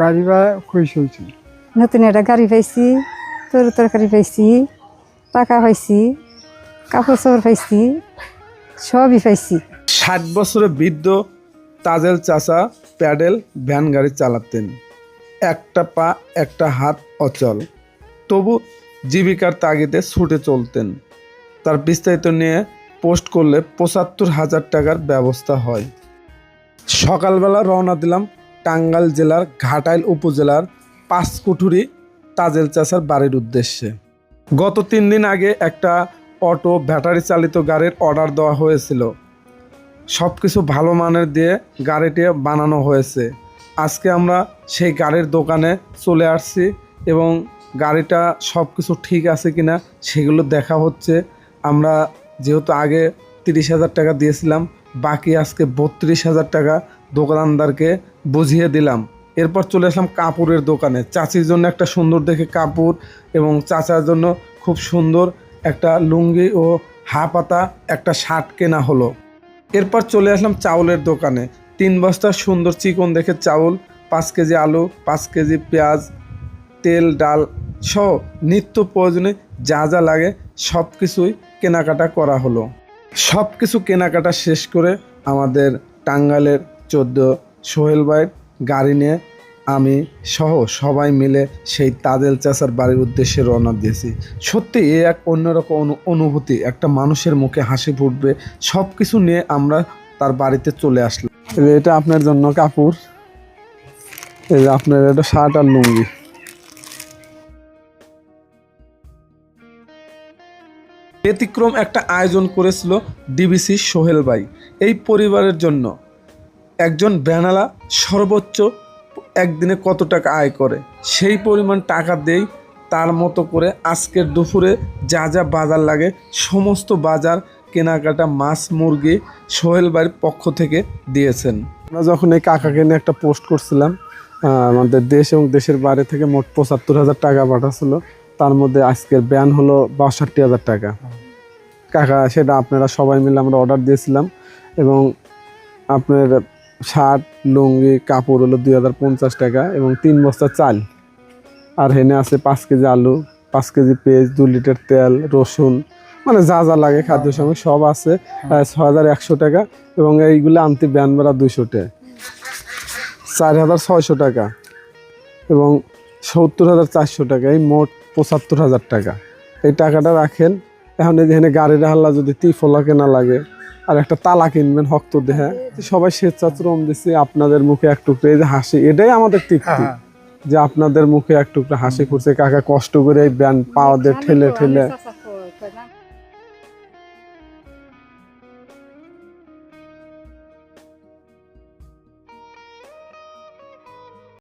গাড়ি বা খুশি হয়েছি নতুন একটা গাড়ি পাইছি তরু তরকারি পাইছি টাকা পাইছি কাপড় চোপড় পাইছি সবই পাইছি। ষাট বছরের বৃদ্ধ তাজেল চাচা প্যাডেল ভ্যান গাড়ি চালাতেন। একটা পা একটা হাত অচল। তবু জীবিকার তাগিদে ছুটে চলতেন। তার বিস্তারিত নিয়ে পোস্ট করলে পঁচাত্তর হাজার টাকার ব্যবস্থা হয়। সকালবেলা রওনা দিলাম টাঙ্গাইল জেলার ঘাটাইল উপজেলার পাঁচকুঠুরি তাজেল চাচার বাড়ির উদ্দেশ্যে। গত তিন দিন আগে একটা অটো ব্যাটারি চালিত গাড়ির অর্ডার দেওয়া হয়েছিল। সব কিছু ভালো মানের দিয়ে গাড়িটি বানানো হয়েছে। আজকে আমরা সেই গাড়ির দোকানে চলে আসছি এবং গাড়িটা সব কিছু ঠিক আছে কিনা সেগুলো দেখা হচ্ছে। আমরা যেহেতু আগে তিরিশ হাজার টাকা দিয়েছিলাম, বাকি আজকে বত্রিশ হাজার টাকা দোকানদারকে বুঝিয়ে দিলাম। এরপর চলে আসলাম কাপড়ের দোকানে। চাচির জন্য একটা সুন্দর দেখে কাপড় এবং চাচার জন্য খুব সুন্দর একটা লুঙ্গি ও হাফাতা একটা শার্ট কেনা হলো। এরপর চলে আসলাম চাউলের দোকানে। তিন বস্তা সুন্দর চিকন দেখে চাউল, পাঁচ কেজি আলু, পাঁচ কেজি পেঁয়াজ, তেল, ডাল সহ নিত্য প্রয়োজনে যা যা লাগে সব কিছুই কেনাকাটা করা হলো। সব কিছু কেনাকাটা শেষ করে আমাদের টাঙ্গাইলের চোদ্দ সোহেল ভাইয়ের গাড়ি নিয়ে আমি সহ সবাই মিলে সেই তাদেল চাচার বাড়ির উদ্দেশ্যে রওনা দিয়েছি। সত্যি এ এক অন্যরকম অনু- অনুভূতি, একটা মানুষের মুখে হাসি ফুটবে সব কিছু নিয়ে আমরা তার বাড়িতে চলে আসলাম। এটা আপনার জন্য কাপড়, এই যে আপনার এটা শার্ট আর লুঙ্গি। ব্যতিক্রম একটা আয়োজন করেছিল ডিবিসি সোহেল ভাই। এই পরিবারের জন্য একজন ব্যানালা সর্বোচ্চ একদিনে কত টাকা আয় করে? সেই পরিমাণ টাকা দেই তার মতো করে আজকের দুপুরে যা যা বাজার লাগে, সমস্ত বাজার কেনাকাটা মাছ, মুরগি সোহেল বাড়ির পক্ষ থেকে দিয়েছেন। আমরা যখন এই কাকাকে নিয়ে একটা পোস্ট করছিলাম আমাদের দেশ এবং দেশের বাইরে থেকে মোট পঁচাত্তর হাজার টাকা পাঠাচ্ছিল। তার মধ্যে আজকের ব্যান হলো বাষট্টি হাজার টাকা। কাকা, সেটা আপনারা সবাই মিলে আমরা অর্ডার দিয়েছিলাম এবং আপনার শার্ট, লুঙ্গি, কাপড় হলো দুই হাজার পঞ্চাশ টাকা এবং তিন বস্তা চাল। আর হেনে আছে পাঁচ কেজি আলু, পাঁচ কেজি পেঁয়াজ দু লিটার তেল, রসুন। মানে যা যা লাগে খাদ্য সামগ্রী সব আছে ছ হাজার একশো টাকা এবং এইগুলো আনতে ব্যান ভাড়া দুইশো টাকা। চার হাজার ছয়শো টাকা এবং সত্তর হাজার চারশো টাকা, এই মোট পঁচাত্তর হাজার টাকা। এই টাকাটা রাখেন। এখন এই যেখানে গাড়ির হাল্লা যদি ত্রিফলা কেনা লাগে আর একটা তালা কিনবেন হক্ত দেহে। সবাই স্বেচ্ছাশ্রম দিচ্ছে আপনাদের মুখে এক টুকরে এই যে হাসি এটাই আমাদের তৃপ্তি। যে আপনাদের মুখে এক টুকরা হাসি করছে কাকা কষ্ট করে এই ব্যান পাওয়া দিয়ে ঠেলে ঠেলে।